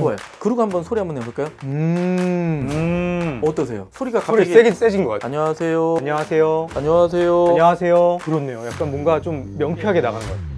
좋아요. 그리고 한번 소리 한번 내볼까요? 음. 음. 어떠세요? 소리가 소리 갑자기 세긴 세진 것 같아요. 안녕하세요. 안녕하세요. 안녕하세요. 안녕하세요. 그렇네요. 약간 뭔가 좀 명쾌하게 나가는 것 같아요.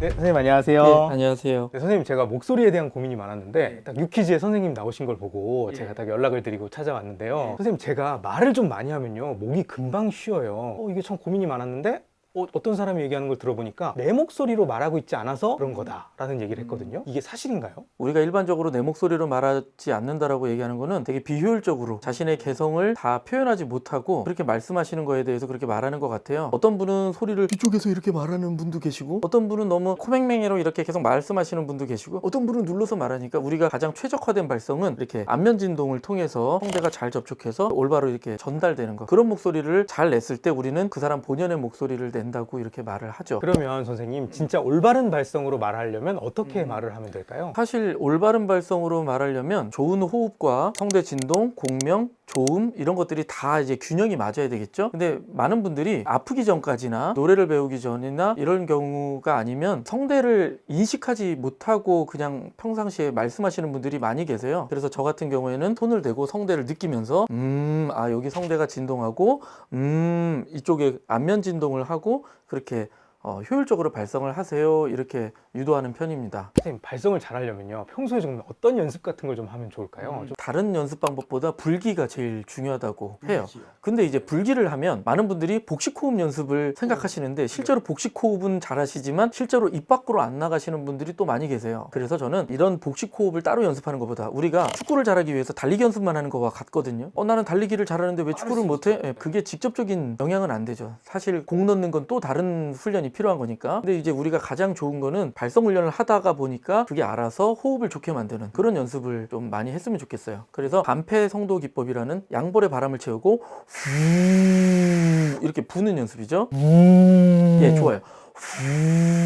네, 선생님 안녕하세요. 네, 안녕하세요. 네, 선생님 제가 목소리에 대한 고민이 많았는데 딱 유퀴즈에 선생님 나오신 걸 보고 제가 딱 연락을 드리고 찾아왔는데요. 선생님 제가 말을 좀 많이 하면요 목이 금방 쉬어요. 어, 이게 참 고민이 많았는데 어, 어떤 사람이 얘기하는 걸 들어보니까 내 목소리로 말하고 있지 않아서 그런 거다라는 얘기를 했거든요. 이게 사실인가요? 우리가 일반적으로 내 목소리로 말하지 않는다라고 얘기하는 거는 되게 비효율적으로 자신의 개성을 다 표현하지 못하고 그렇게 말씀하시는 거에 대해서 그렇게 말하는 것 같아요. 어떤 분은 소리를 이쪽에서 이렇게 말하는 분도 계시고 어떤 분은 너무 코맹맹이로 이렇게 계속 말씀하시는 분도 계시고 어떤 분은 눌러서 말하니까 우리가 가장 최적화된 발성은 이렇게 안면 진동을 통해서 성대가 잘 접촉해서 올바로 이렇게 전달되는 거. 그런 목소리를 잘 냈을 때 우리는 그 사람 본연의 목소리를 낸 다고 이렇게 말을 하죠. 그러면 선생님 진짜 올바른 발성으로 말하려면 어떻게 말을 하면 될까요? 사실 올바른 발성으로 말하려면 좋은 호흡과 성대 진동, 공명, 조음 이런 것들이 다 이제 균형이 맞아야 되겠죠. 근데 많은 분들이 아프기 전까지나 노래를 배우기 전이나 이런 경우가 아니면 성대를 인식하지 못하고 그냥 평상시에 말씀하시는 분들이 많이 계세요. 그래서 저 같은 경우에는 손을 대고 성대를 느끼면서 음, 아 여기 성대가 진동하고 음, 이쪽에 안면 진동을 하고 그렇게 어, 효율적으로 발성을 하세요. 이렇게 유도하는 편입니다. 선생님 발성을 잘하려면요 평소에 좀 어떤 연습 같은 걸 좀 하면 좋을까요? 좀 다른 연습 방법보다 불기가 제일 중요하다고 해요. 근데 이제 불기를 하면 많은 분들이 복식 호흡 연습을 생각하시는데 실제로 복식 호흡은 잘하시지만 실제로 입 밖으로 안 나가시는 분들이 또 많이 계세요. 그래서 저는 이런 복식 호흡을 따로 연습하는 것보다 우리가 축구를 잘하기 위해서 달리기 연습만 하는 거와 같거든요. 어 나는 달리기를 잘하는데 왜 축구를 못해? 예, 그게 직접적인 영향은 안 되죠. 사실 공 넣는 건 또 다른 훈련이 필요한 거니까. 근데 이제 우리가 가장 좋은 거는 발성 훈련을 하다가 보니까 그게 알아서 호흡을 좋게 만드는 그런 연습을 좀 많이 했으면 좋겠어요. 그래서 반패 성도 기법이라는 양볼에 바람을 채우고 후 이렇게 부는 연습이죠. 예, 좋아요. 후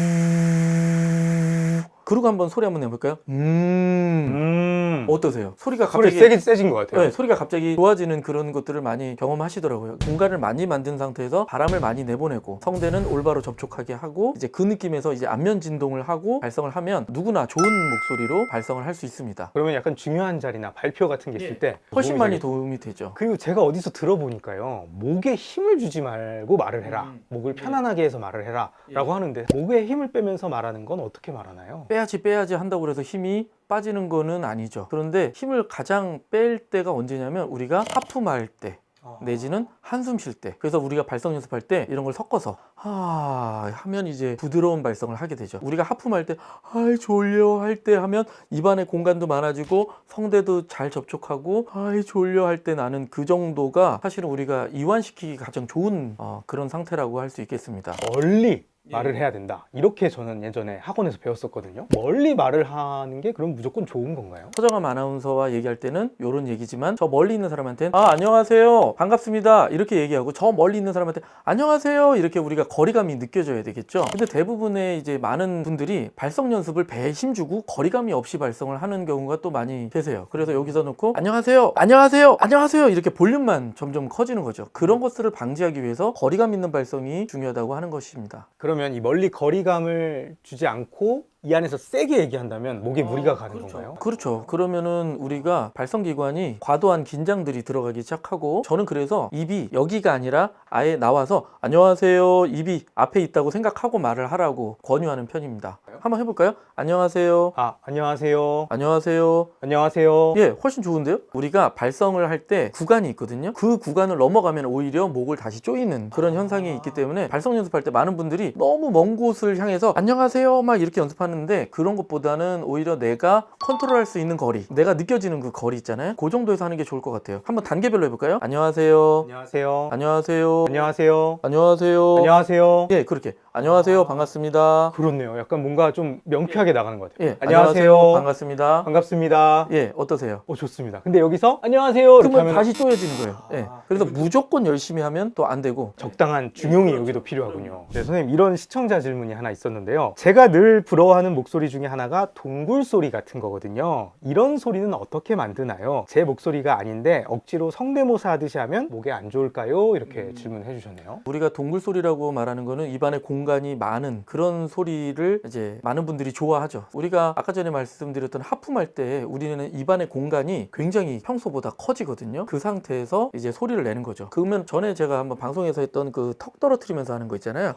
그리고 한번 소리 한번 내볼까요? 음. 음. 어떠세요? 소리가 소리 갑자기 세긴 세진 것 같아요. 네, 소리가 갑자기 좋아지는 그런 것들을 많이 경험하시더라고요. 공간을 많이 만든 상태에서 바람을 많이 내보내고 성대는 올바로 접촉하게 하고 이제 그 느낌에서 이제 안면 진동을 하고 발성을 하면 누구나 좋은 목소리로 발성을 할 수 있습니다. 그러면 약간 중요한 자리나 발표 같은 게 있을 때 훨씬 도움이 많이 되겠- 도움이 되죠. 그리고 제가 어디서 들어보니까요 목에 힘을 주지 말고 말을 해라 음. 목을 편안하게 해서 말을 해라 라고 하는데 목에 힘을 빼면서 말하는 건 어떻게 말하나요? 빼야지 빼야지 한다고 해서 힘이 빠지는 거는 아니죠. 그런데 힘을 가장 뺄 때가 언제냐면 우리가 하품할 때 내지는 한숨 쉴 때. 그래서 우리가 발성 연습할 때 이런 걸 섞어서 하 하면 이제 부드러운 발성을 하게 되죠. 우리가 하품할 때 아이 졸려 할 때 하면 입안에 공간도 많아지고 성대도 잘 접촉하고 아이 졸려 할 때 나는 그 정도가 사실은 우리가 이완시키기 가장 좋은 어, 그런 상태라고 할 수 있겠습니다. 예. 말을 해야 된다. 이렇게 저는 예전에 학원에서 배웠었거든요. 멀리 말을 하는 게 그럼 무조건 좋은 건가요? 서정암 아나운서와 얘기할 때는 이런 얘기지만 저 멀리 있는 사람한테는 아 안녕하세요. 반갑습니다. 이렇게 얘기하고 저 멀리 있는 사람한테 안녕하세요. 이렇게 우리가 거리감이 느껴져야 되겠죠. 근데 대부분의 이제 많은 분들이 발성 연습을 배에 힘주고 거리감이 없이 발성을 하는 경우가 또 많이 계세요. 그래서 여기서 놓고 안녕하세요. 안녕하세요. 안녕하세요. 이렇게 볼륨만 점점 커지는 거죠. 그런 것들을 방지하기 위해서 거리감 있는 발성이 중요하다고 하는 것입니다 그러면 이 멀리 거리감을 주지 않고 이 안에서 세게 얘기한다면 목에 무리가 가는 건가요? 그렇죠. 그러면은 우리가 발성기관이 과도한 긴장들이 들어가기 시작하고 저는 그래서 입이 여기가 아니라 아예 나와서 안녕하세요. 입이 앞에 있다고 생각하고 말을 하라고 권유하는 편입니다. 한번 해볼까요? 안녕하세요. 아 안녕하세요 안녕하세요. 안녕하세요 예, 훨씬 좋은데요? 우리가 발성을 할 때 구간이 있거든요. 그 구간을 넘어가면 오히려 목을 다시 조이는 그런 현상이 있기 때문에 발성 연습할 때 많은 분들이 너무 먼 곳을 향해서 안녕하세요 막 이렇게 연습하는 데 그런 것보다는 오히려 내가 컨트롤할 수 있는 거리, 내가 느껴지는 그 거리 있잖아요. 그 정도에서 하는 게 좋을 것 같아요. 한번 단계별로 해볼까요? 안녕하세요. 안녕하세요 안녕하세요. 안녕하세요 안녕하세요. 안녕하세요 예, 그렇게. 안녕하세요. 반갑습니다. 그렇네요 약간 뭔가 좀 명쾌하게 나가는 것 같아요 예, 안녕하세요 반갑습니다. 반갑습니다 예, 어떠세요? 오 좋습니다. 근데 여기서 안녕하세요 이렇게 그러면 하면 다시 쪼여지는 거예요. 예. 아, 그래서 무조건 열심히 하면 또 안 되고 적당한 중용이 여기도 필요하군요. 네, 선생님 이런 시청자 질문이 하나 있었는데요. 제가 늘 부러워하는 좋아하는 목소리 중에 하나가 동굴 소리 같은 거거든요. 이런 소리는 어떻게 만드나요? 제 목소리가 아닌데 억지로 성대모사 하듯이 하면 목에 안 좋을까요? 이렇게 질문해 주셨네요. 우리가 동굴 소리라고 말하는 거는 입안에 공간이 많은 그런 소리를 이제 많은 분들이 좋아하죠. 우리가 아까 전에 말씀드렸던 하품할 때 우리는 입안의 공간이 굉장히 평소보다 커지거든요. 그 상태에서 이제 소리를 내는 거죠. 그러면 전에 제가 한번 방송에서 했던 그 턱 떨어뜨리면서 하는 거 있잖아요.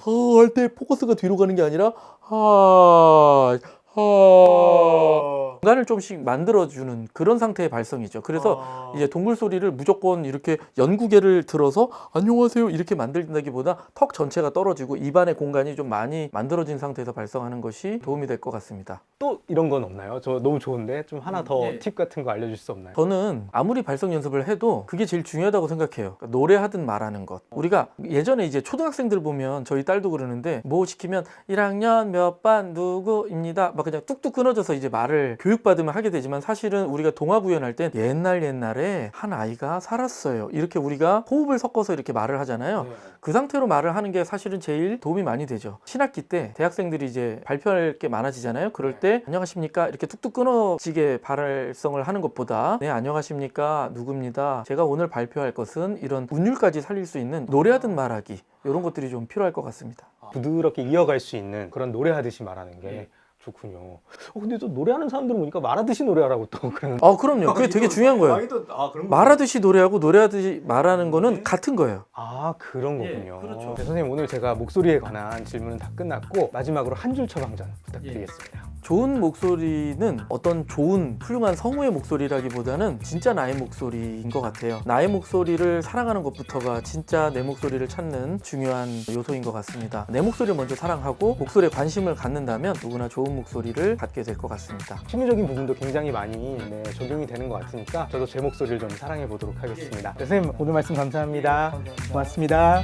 하, 할때 포커스가 뒤로 가는 게 아니라 하, 하. 공간을 좀씩 만들어주는 그런 상태의 발성이죠. 그래서 이제 동굴 소리를 무조건 이렇게 연구개를 들어서 안녕하세요 이렇게 만들다기보다 턱 전체가 떨어지고 입안의 공간이 좀 많이 만들어진 상태에서 발성하는 것이 도움이 될 것 같습니다. 또 이런 건 없나요? 저 너무 좋은데 좀 하나 더 예. 팁 같은 거 알려줄 수 없나요? 저는 아무리 발성 연습을 해도 그게 제일 중요하다고 생각해요. 그러니까 노래하든 말하는 것. 우리가 예전에 이제 초등학생들 보면 저희 딸도 그러는데 뭐 시키면 1학년 몇 반 누구입니다. 막 그냥 뚝뚝 끊어져서 이제 말을 교육 받으면 하게 되지만 사실은 우리가 동화구연 할 때 옛날 옛날에 한 아이가 살았어요. 이렇게 우리가 호흡을 섞어서 이렇게 말을 하잖아요. 그 상태로 말을 하는 게 사실은 제일 도움이 많이 되죠. 신학기 때 대학생들이 이제 발표할 게 많아지잖아요. 그럴 때 안녕하십니까 이렇게 뚝뚝 끊어지게 발성을 하는 것보다 네 안녕하십니까 누구입니다. 제가 오늘 발표할 것은 이런 운율까지 살릴 수 있는 노래하든 말하기 이런 것들이 좀 필요할 것 같습니다. 부드럽게 이어갈 수 있는 그런 노래하듯이 말하는 게 네. 좋군요. 어, 근데 또 노래하는 사람들은 보니까 말하듯이 노래하라고 또 그러는. 아 그럼요. 그게 되게 중요한 거예요. 아, 그런 말하듯이 노래하고 노래하듯이 말하는 거는 같은 거예요. 아 그런 예, 거군요. 그렇죠. 네, 선생님 오늘 제가 목소리에 관한 질문은 다 끝났고 마지막으로 한 줄 처방전 부탁드리겠습니다. 좋은 목소리는 어떤 좋은 훌륭한 성우의 목소리라기보다는 진짜 나의 목소리인 것 같아요. 나의 목소리를 사랑하는 것부터가 진짜 내 목소리를 찾는 중요한 요소인 것 같습니다. 내 목소리를 먼저 사랑하고 목소리에 관심을 갖는다면 누구나 좋은 목소리를 갖게 될 것 같습니다. 심리적인 부분도 굉장히 많이 네, 적용이 되는 것 같으니까 저도 제 목소리를 좀 사랑해 보도록 하겠습니다. 네, 선생님 오늘 말씀 감사합니다. 고맙습니다.